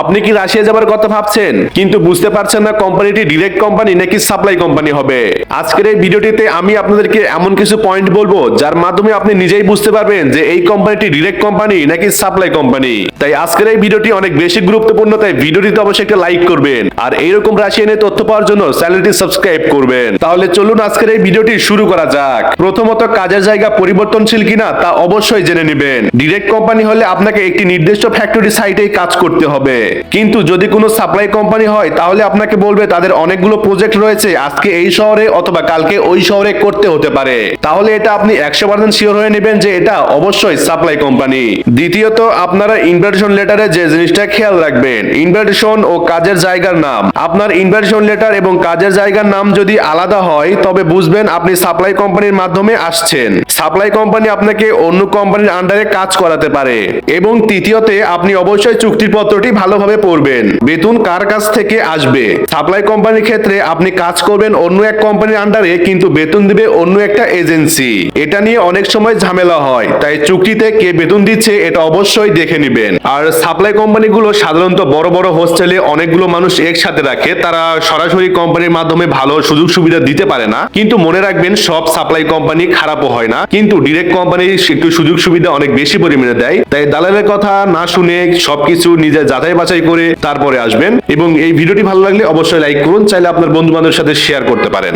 আপনি কি রাশিয়া যাবার কথা ভাবছেন? কিন্তু বুঝতে পারছেন না কোম্পানিটি ডিরেক্ট কোম্পানি নাকি সাপ্লাই কোম্পানি হবে। আজকের এই ভিডিওটিতে আমি আপনাদেরকে এমন কিছু পয়েন্ট বলব, যার মাধ্যমে আপনি নিজেই বুঝতে পারবেন যে এই কোম্পানিটি ডিরেক্ট কোম্পানি নাকি সাপ্লাই কোম্পানি তাই আজকের এই ভিডিওটি অনেক বেশি গুরুত্বপূর্ণ, তাই ভিডিওটিতে অবশ্যই একটা লাইক করবেন। আর এইরকম রাশিয়া নিয়ে তথ্য পাওয়ার জন্য চ্যানেলটি সাবস্ক্রাইব করবেন। তাহলে চলুন আজকের এই ভিডিওটি শুরু করা যাক। প্রথমত, কাজের জায়গা পরিবর্তনশীল কিনা তা অবশ্যই জেনে নেবেন। ডিরেক্ট কোম্পানি হলে আপনাকে একটি নির্দিষ্ট ফ্যাক্টরি সাইটেই কাজ করতে হবে। কিন্তু যদি কোনো সাপ্লাই কোম্পানি হয়, তাহলে আপনাকে বলবে তাদের অনেকগুলো প্রজেক্ট রয়েছে, আজকে এই শহরে অথবা কালকে ওই শহরে করতে হতে পারে। তাহলে এটা আপনি একশো পার্সেন্ট শিওর হয়ে নেবেন যে এটা অবশ্যই সাপ্লাই কোম্পানি দ্বিতীয়ত, আপনারা ইনভাইটেশন লেটারে যে জিনিসটা খেয়াল রাখবেন ইনভাইটেশন ও কাজের জায়গার নাম। আপনার ইনভাইটেশন লেটার এবং কাজের জায়গার নাম যদি আলাদা হয়, তবে বুঝবেন আপনি সাপ্লাই কোম্পানির মাধ্যমে আসছেন। সাপ্লাই কোম্পানি আপনাকে অন্য কোম্পানির আন্ডারে কাজ করাতে পারে। এবং তৃতীয়তে, আপনি অবশ্যই চুক্তিপত্রটি ভালোভাবে পড়বেন। বেতন কার কাছ থেকে আসবে? সাপ্লাই কোম্পানির ক্ষেত্রে আপনি কাজ করবেন অন্য এক কোম্পানির আন্ডারে কিন্তু বেতন দিবে অন্য একটা এজেন্সি। এটা নিয়ে অনেক সময় ঝামেলা হয়, তাই চুক্তিতে কে বেতন দিচ্ছে এটা অবশ্যই দেখে নেবেন। আর সাপ্লাই কোম্পানিগুলো সাধারণত বড় বড় হোস্টেলে অনেকগুলো মানুষ একসাথে রাখে, তারা সরাসরি কোম্পানির মাধ্যমে ভালো সুযোগ সুবিধা দিতে পারে না। কিন্তু মনে রাখবেন, সব সাপ্লাই কোম্পানি খারাপও হয় না, কিন্তু ডিরেক্ট কোম্পানি একটু সুযোগ সুবিধা অনেক বেশি পরিমাণে দেয়। তাই দালালের কথা না শুনে সবকিছু নিজে যাচাই বাছাই করে তারপরে আসবেন। এবং এই ভিডিওটি ভালো লাগলে অবশ্যই লাইক করুন, চাইলে আপনার বন্ধু বান্ধবের সাথে শেয়ার করতে পারেন।